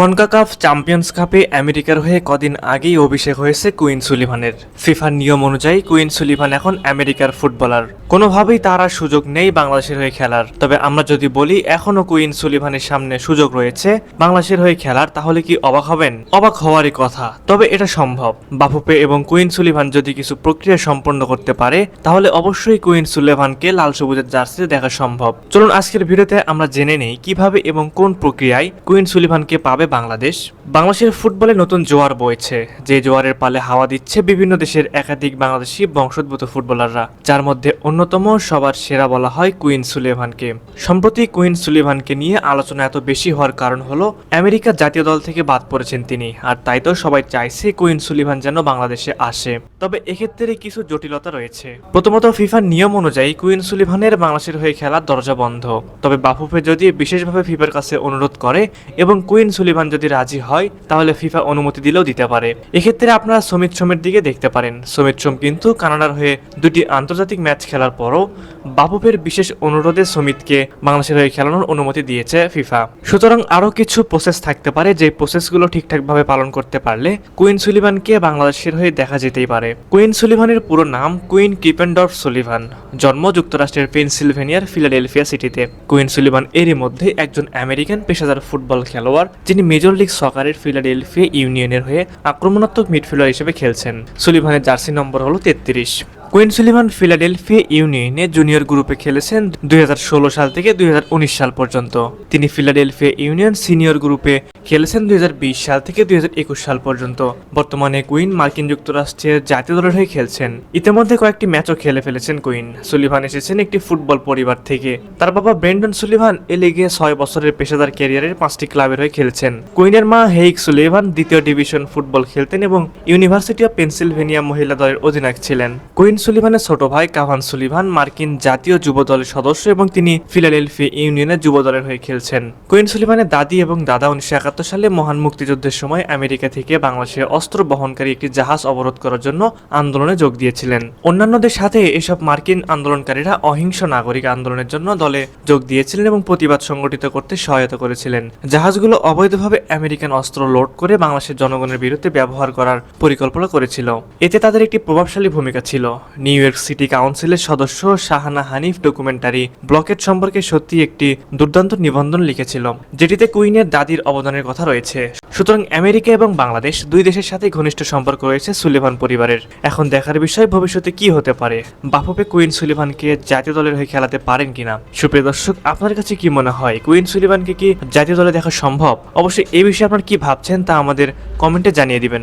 CONCACAF champions কাপে আমেরিকার হয়ে কদিন আগেই অভিষেক হয়েছে কুইন সুলিভানের। ফিফার নিয়ম অনুযায়ী কুইন সুলিভান এখন আমেরিকার ফুটবলার। কোনোভাবেই তার আর সুযোগ নেই বাংলাদেশের হয়ে খেলার। তবে আমরা যদি বলি এখনও কুইন সুলিভানের সামনে সুযোগ রয়েছে বাংলাদেশের হয়ে খেলার, তাহলে কি অবাক হবেন? অবাক হওয়ারই কথা। তবে এটা সম্ভব। বাফুপে এবং কুইন সুলিভান যদি কিছু প্রক্রিয়া সম্পন্ন করতে পারে, তাহলে অবশ্যই কুইন সুলিভানকে লাল সবুজের জার্সিতে দেখা সম্ভব। চলুন আজকের ভিডিওতে আমরা জেনে নেই কীভাবে এবং কোন প্রক্রিয়ায় কুইন সুলিভানকে পাবে বাংলাদেশ। বাংলাদেশের ফুটবলে নতুন জোয়ার বইছে। যে জোয়ারের পালে হাওয়া দিচ্ছে বিভিন্ন দেশের একাধিক বাংলাদেশি বংশোদ্ভূত ফুটবলাররা, যার মধ্যে অন্যতম সবার সেরা বলা হয় কুইন সুলিভানকে সম্প্রতি কুইন সুলিভানকে নিয়ে আলোচনা এত বেশি হওয়ার কারণ হলো, আমেরিকা জাতীয় দল থেকে বাদ পড়েছেন তিনি, আর তাই তো সবাই চাইছে কুইন সুলিভান যেন বাংলাদেশে আসে। তবে এক্ষেত্রে কিছু জটিলতা রয়েছে। প্রথমত ফিফার নিয়ম অনুযায়ী কুইন সুলিভানের বাংলাদেশের হয়ে খেলার দরজা বন্ধ। তবে বাফুফে যদি বিশেষভাবে ফিফার কাছে অনুরোধ করে এবং কুইন সুলিভান যদি রাজি হয়, তাহলে ফিফা অনুমতি দিলেও দিতে পারে। এক্ষেত্রে আপনারা সমিত সোমের দিকে দেখতে পারেন। সমিত সোম কিন্তু কানাডার হয়ে দুটি আন্তর্জাতিক ম্যাচ খেলার পরও বাফুফের বিশেষ অনুরোধে সমিতকে বাংলাদেশের হয়ে খেলানোর অনুমতি দিয়েছে ফিফা। সুতরাং আরও কিছু প্রসেস থাকতে পারে যে প্রসেসগুলো ঠিকঠাকভাবে পালন করতে পারলে কুইন সুলিভানকে বাংলাদেশের হয়ে দেখা যেতেই পারে। কুইন সুলিভানের পুরো নাম কুইন কিপেন্ডর্ফ সুলিভান, জন্ম যুক্তরাষ্ট্রের পেনসিলভেনিয়ার ফিলাডেলফিয়া সিটিতে। কুইন সুলিভান এরই মধ্যে একজন আমেরিকান পেশাদার ফুটবল খেলোয়াড়, যিনি মেজর লিগ সকারের ফিলাডেলফিয়া ইউনিয়নের হয়ে আক্রমণাত্মক মিডফিল্ডার হিসেবে খেলছেন। সুলিভানের জার্সি নম্বর হলো তেত্রিশ। কুইন সুলিভান ফিলাডেলফিয়া ইউনিয়নে জুনিয়র গ্রুপে খেলেছেন দুই হাজার ষোলো সাল থেকে দুই হাজার উনিশ সাল পর্যন্ত। তিনি ফিলাডেলফিয়া ইউনিয়ন সিনিয়র গ্রুপে খেলেছেন দুই হাজার বিশ সাল থেকে দুই হাজার একুশ সাল পর্যন্ত। বর্তমানে কুইন মার্কিন যুক্তরাষ্ট্রের জাতীয় দলের হয়ে খেলছেন। ইতিমধ্যে কয়েকটি ম্যাচও খেলে ফেলেছেন কুইন। সুলিভান এসেছেন একটি ফুটবল পরিবার থেকে। তার বাবা ব্রেন্ডন সুলিভান এ লিগে ছয় বছরের পেশাদার ক্যারিয়ারের পাঁচটি ক্লাবের হয়ে খেলছেন। কুইনের মা হেইক সুলিভান দ্বিতীয় ডিভিশন ফুটবল খেলতেন এবং ইউনিভার্সিটি অফ পেনসিলভেনিয়া মহিলা দলের অধিনায়ক ছিলেন। কুইন সুলিভানের ছোট ভাই কাভান সুলিভান মার্কিন জাতীয় যুব দলের সদস্য এবং তিনি ফিলাডেলফিয়া ইউনিয়নের যুব দলের হয়ে খেলছেন। কুইন সুলিভানের দাদি এবং দাদা উনিশশো একাত্তর সালে মহান মুক্তিযুদ্ধের সময় আমেরিকা থেকে বাংলাদেশে অস্ত্র বহনকারী একটি জাহাজ অবরোধ করার জন্য আন্দোলনে যোগ দিয়েছিলেন। অন্যান্যদের সাথে এসব মার্কিন আন্দোলনকারীরা অহিংস নাগরিক আন্দোলনের জন্য দলে যোগ দিয়েছিলেন এবং প্রতিবাদ সংগঠিত করতে সহায়তা করেছিলেন। জাহাজগুলো অবৈধভাবে আমেরিকান অস্ত্র লোড করে বাংলাদেশের জনগণের বিরুদ্ধে ব্যবহার করার পরিকল্পনা করেছিল। এতে তাদের একটি প্রভাবশালী ভূমিকা ছিল। নিউ ইয়র্ক সিটি কাউন্সিলের সদস্য শাহানা হানিফ ডকুমেন্টারি ব্লকেট সম্পর্কে সত্যি একটি দুর্দান্ত নিবন্ধন লিখেছিল, যেটিতে কুইনের দাদির অবদানের কথা রয়েছে। সুতরাং আমেরিকা এবং বাংলাদেশ দুই দেশের সাথে ঘনিষ্ঠ সম্পর্ক রয়েছে সুলিভান পরিবারের। এখন দেখার বিষয় ভবিষ্যতে কি হতে পারে? বাফুপে কুইন সুলিভানকে জাতীয় দলের হয়ে খেলাতে পারেন কিনা? সুপ্রিয় দর্শক, আপনার কাছে কি মনে হয়, কুইন সুলিভানকে কি জাতীয় দলে দেখা সম্ভব? অবশ্যই এই বিষয়ে আপনার কি ভাবছেন তা আমাদের কমেন্টে জানিয়ে দিবেন।